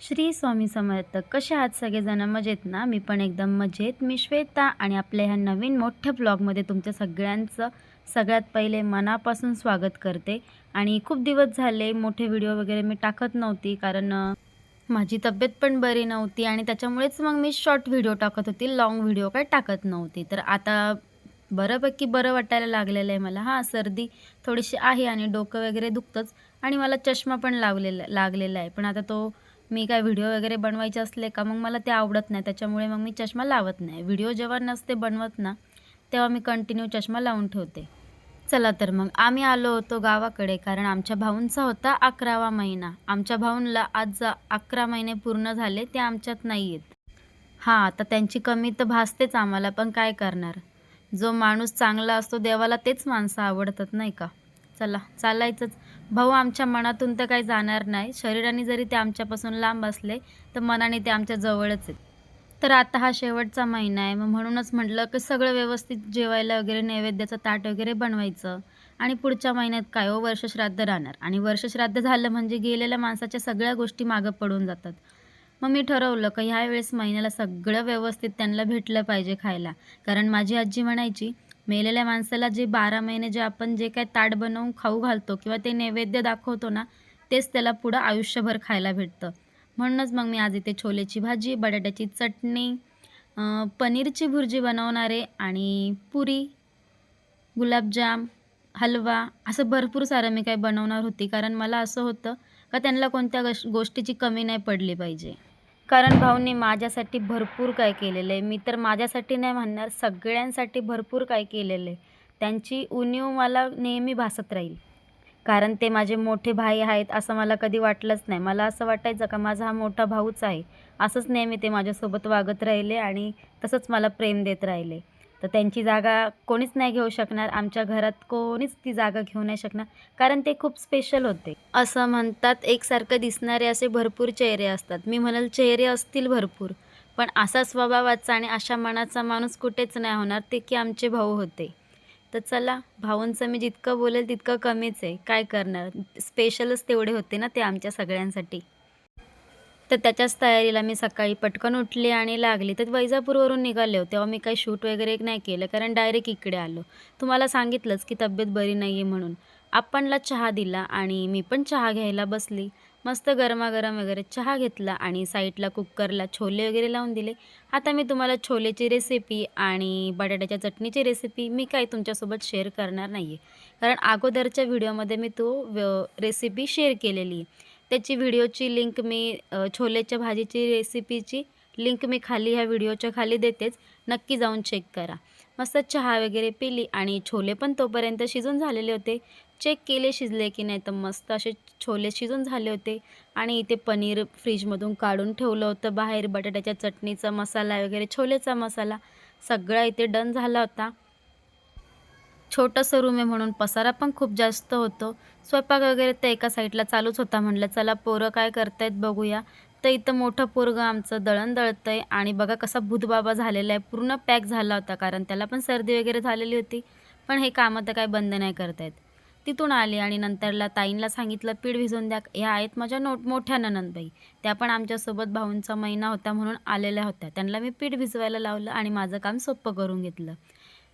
श्री स्वामी समर्थ. कसे आहात सगळेजण? मजेत ना? मी पण एकदम मजेत. मी श्वेता आणि आपल्या ह्या नवीन मोठ्या ब्लॉगमध्ये तुमच्या सगळ्यांचं सगळ्यात पहिले मनापासून स्वागत करते. आणि खूप दिवस झाले मोठे व्हिडिओ वगैरे मी टाकत नव्हती कारण माझी तब्येत पण बरी नव्हती आणि त्याच्यामुळेच मग मी शॉर्ट व्हिडिओ टाकत होती लाँग व्हिडिओ काय टाकत नव्हती. तर आता बऱ्यापैकी बरं वाटायला लागलेलं आहे मला. हां सर्दी थोडीशी आहे आणि डोकं वगैरे दुखतंच आणि मला चष्मा पण लावलेला लागलेला आहे. पण आता तो मी काय व्हिडिओ वगैरे बनवायचे असले का मग मला ते आवडत नाही. त्याच्यामुळे मग मी चष्मा लावत नाही. व्हिडिओ जेव्हा नसते बनवत ना तेव्हा मी कंटिन्यू चष्मा लावून ठेवते. चला तर मग आम्ही आलो होतो गावाकडे कारण आमच्या भाऊंचा होता अकरावा महिना. आमच्या भाऊंला आज अकरा महिने पूर्ण झाले ते आमच्यात नाही आहेत हां आता त्यांची कमी तर भासतेच आम्हाला पण काय करणार? जो माणूस चांगला असतो देवाला तेच माणसं आवडतात नाही का? चला चालायचंच. भाऊ आमच्या मनातून तर काही जाणार नाही. शरीराने जरी ते आमच्यापासून लांब असले तर मनाने ते आमच्या जवळच आहेत. तर आता हा शेवटचा महिना आहे. मग म्हणूनच म्हटलं की सगळं व्यवस्थित जेवायला वगैरे नैवेद्याचं ताट वगैरे बनवायचं. आणि पुढच्या महिन्यात काय हो? वर्षश्राद्ध राहणार. आणि वर्षश्राद्ध झालं म्हणजे गेलेल्या माणसाच्या सगळ्या गोष्टी मागं पडून जातात. मग मी ठरवलं की ह्या वेळेस महिन्याला सगळं व्यवस्थित त्यांना भेटलं पाहिजे खायला. कारण माझी आजी म्हणायची मेलेल्या माणसाला जे बारा महिने जे आपण जे काय ताट बनवून खाऊ घालतो किंवा ते नैवेद्य दाखवतो ना तेच त्याला पुढं आयुष्यभर खायला भेटतं. म्हणूनच मग मी आज इथे छोलेची भाजी बटाट्याची चटणी पनीरची भुर्जी बनवणारे आणि पुरी गुलाबजाम हलवा असं भरपूर सारं मी काही बनवणार होती. कारण मला असं होतं का त्यांना कोणत्या गश गोष्टीची कमी नाही पडली पाहिजे. कारण भाऊंनी माझ्यासाठी भरपूर काय केलेलं आहे. मी तर माझ्यासाठी नाही म्हणणार सगळ्यांसाठी भरपूर काय केलेलं आहे. त्यांची उणीव मला नेहमी भासत राहील. कारण ते माझे मोठे भाई आहेत असं मला कधी वाटलंच नाही. मला असं वाटायचं का माझा हा मोठा भाऊच आहे. असंच नेहमी ते माझ्यासोबत वागत राहिले आणि तसंच मला प्रेम देत राहिले. तर त्यांची जागा कोणीच नाही घेऊ शकणार आमच्या घरात कोणीच ती जागा घेऊ नाही शकणार कारण ते खूप स्पेशल होते. असं म्हणतात एकसारखं दिसणारे असे भरपूर चेहरे असतात. मी म्हणाल चेहरे असतील भरपूर पण असा स्वभावाचा आणि अशा मनाचा माणूस कुठेच नाही होणार ते की आमचे भाऊ होते. तर चला भाऊंचं मी जितकं बोलेल तितकं कमीच आहे. काय करणार? स्पेशलच तेवढे होते ना ते आमच्या सगळ्यांसाठी. तर त्याच्याच तयारीला मी सकाळी पटकन उठली आणि लागली. तर वैजापूरवरून निघाले होते. तेव्हा मी काही शूट वगैरे नाही केलं. कारण डायरेक्ट इकडे आलो. तुम्हाला सांगितलंच की तब्येत बरी नाही आहे म्हणून. आपणला चहा दिला आणि मी पण चहा घ्यायला बसली. मस्त गरमागरम वगैरे चहा घेतला आणि साईडला कुकरला छोले वगैरे लावून दिले. आता मी तुम्हाला छोलेची रेसिपी आणि बटाट्याच्या चटणीची रेसिपी मी काही तुमच्यासोबत शेअर करणार नाही आहे कारण अगोदरच्या व्हिडिओमध्ये मी तो रेसिपी शेअर केलेली आहे त्याची व्हिडिओची लिंक मी छोलेच्या भाजीची रेसिपीची लिंक मी खाली ह्या व्हिडिओच्या खाली देतेच. नक्की जाऊन चेक करा. मस्त चहा वगैरे पिली आणि छोले पण तोपर्यंत शिजून झालेले होते. चेक केले शिजले की नाही तर मस्त असे छोले शिजून झाले होते. आणि इथे पनीर फ्रीजमधून काढून ठेवलं होतं बाहेर बटाट्याच्या चटणीचा मसाला वगैरे छोलेचा मसाला सगळा इथे डन झाला होता. छोटंसं रूम आहे म्हणून पसारा पण खूप जास्त होतो. स्वयंपाक वगैरे तर एका साईडला चालूच होता म्हटलं चला पोरं काय करतायत बघूया. तर इथं मोठं पोरगं आमचं दळण आहे आणि बघा कसा भूतबाबा झालेला आहे. पूर्ण पॅक झाला होता कारण त्याला पण सर्दी वगैरे झालेली होती. पण हे कामं तर काय बंद नाही करतायत. तिथून आले आणि नंतरला ताईंला सांगितलं पीठ भिजवून द्या. ह्या आहेत माझ्या नोट मोठ्या ननंदबाई त्या पण आमच्यासोबत भाऊंचा महिना होता म्हणून आलेल्या होत्या. त्यांना मी पीठ भिजवायला लावलं आणि माझं काम सोपं करून घेतलं.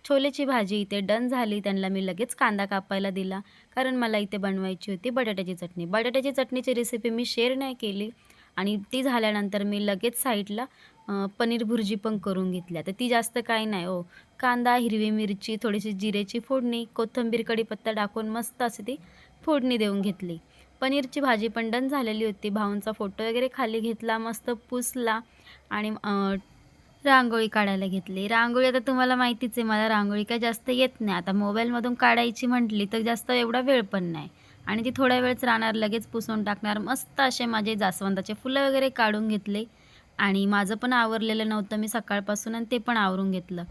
छोलेची भाजी इथे डन झाली. त्यांना मी लगेच कांदा कापायला दिला. कारण मला इथे बनवायची होती बटाट्याची चटणी. बटाट्याची चटणीची रेसिपी मी शेअर नाही केली. आणि ती झाल्यानंतर मी लगेच साईडला पनीर भुर्जी पण करून घेतल्या. तर ती जास्त काही नाही हो. कांदा हिरवी मिरची थोडीशी जिरेची फोडणी कोथिंबीर कढीपत्ता टाकून मस्त अशी ती फोडणी देऊन घेतली. पनीरची भाजी पण डन झालेली होती. भाऊंचा फोटो वगैरे खाली घेतला मस्त पुसला. आणि रांगोळी काढायला घेतली. रांगोळी आता तुम्हाला माहितीच आहे मला रांगोळी काय जास्त येत नाही. आता मोबाईलमधून काढायची म्हटली तर जास्त एवढा वेळ पण नाही. आणि ती थोड्या वेळच राहणार लगेच पुसून टाकणार. मस्त असे माझे जास्वंदाचे फुलं वगैरे काढून घेतले. आणि माझं पण आवरलेलं नव्हतं मी सकाळपासून आणि ते पण आवरून घेतलं.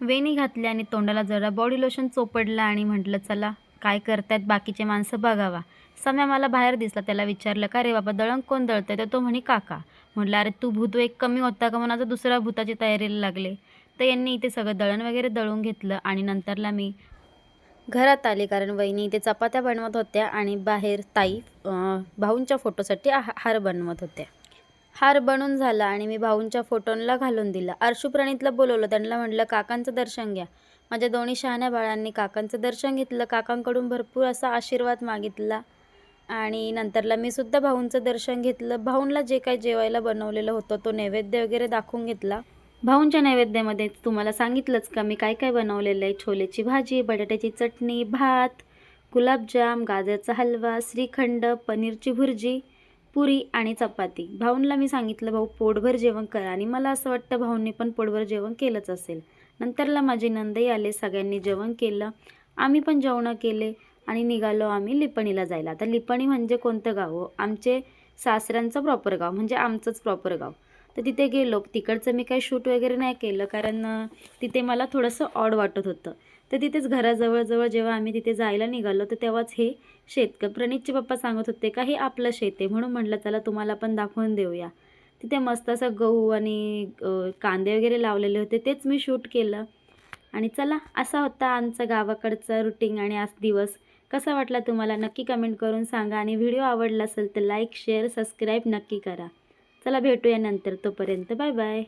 वेणी घातली आणि तोंडाला जरा बॉडी लोशन चोपडलं आणि म्हटलं चला काय करतायत बाकीचे माणसं बघावा. सम्या मला बाहेर दिसला त्याला विचारलं का रे बाबा दळण कोण दळतंय? तर तो म्हणे काका. म्हटलं अरे तू भूत एक कमी होता का? म्हणून आता दुसऱ्या भूताची तयारीला लागले. तर यांनी इथे सगळं दळण वगैरे दळून घेतलं आणि नंतरला मी घरात आले कारण वहिनी इथे चपात्या बनवत होत्या आणि बाहेर ताई भाऊंच्या फोटोसाठी हा- हार बनवत होत्या. हार बनून झाला आणि मी भाऊंच्या फोटोंला घालून दिला. अर्शू बोलवलं त्यांना म्हटलं काकांचं दर्शन घ्या. माझ्या दोन्ही शहाण्या बाळांनी काकांचं दर्शन घेतलं काकांकडून भरपूर असा आशीर्वाद मागितला. आणि नंतरला मी सुद्धा भाऊंचं दर्शन घेतलं. भाऊंला जे काही जेवायला बनवलेलं होतं तो नैवेद्य वगैरे दाखवून घेतला. भाऊंच्या नैवेद्यामध्ये तुम्हाला सांगितलंच का मी काय काय बनवलेलं आहे? छोलेची भाजी बटाट्याची चटणी भात गुलाबजाम गाजरचा हलवा श्रीखंड पनीरची भुर्जी पुरी आणि चपाती. भाऊंला मी सांगितलं भाऊ पोटभर जेवण करा. आणि मला असं वाटतं भाऊंनी पण पोटभर जेवण केलंच असेल. नंतरला माझी नंदही आले सगळ्यांनी जेवण केलं. आम्ही पण जेवणं केले. आणि निघालो आम्ही लिपणीला जायला. आता लिपणी म्हणजे कोणतं गाव? हो? आमचे सासऱ्यांचं प्रॉपर गाव म्हणजे आमचंच प्रॉपर गाव. तर तिथे गेलो. तिकडचं मी काही शूट वगैरे नाही केलं कारण तिथे मला थोडंसं ऑड वाटत होतं. तर तिथेच घराजवळजवळ जेव्हा आम्ही तिथे जायला निघालो तर तेव्हाच हे शेतकरी प्रणितचे पप्पा सांगत होते का हे आपलं शेत आहे. म्हणून म्हटलं चला तुम्हाला पण दाखवून देऊया. तिथे मस्त असं गहू आणि कांदे वगैरे लावलेले होते तेच मी शूट केलं. आणि चला असा होता आमचं गावाकडचं रुटीन आणि आज दिवस. कसा वाटला तुम्हाला? नक्की कमेंट करून सांगा आणि व्हिडिओ आवडला असेल तर लाईक शेअर सबस्क्राईब नक्की करा. चला भेटूया नंतर तोपर्यंत. Bye bye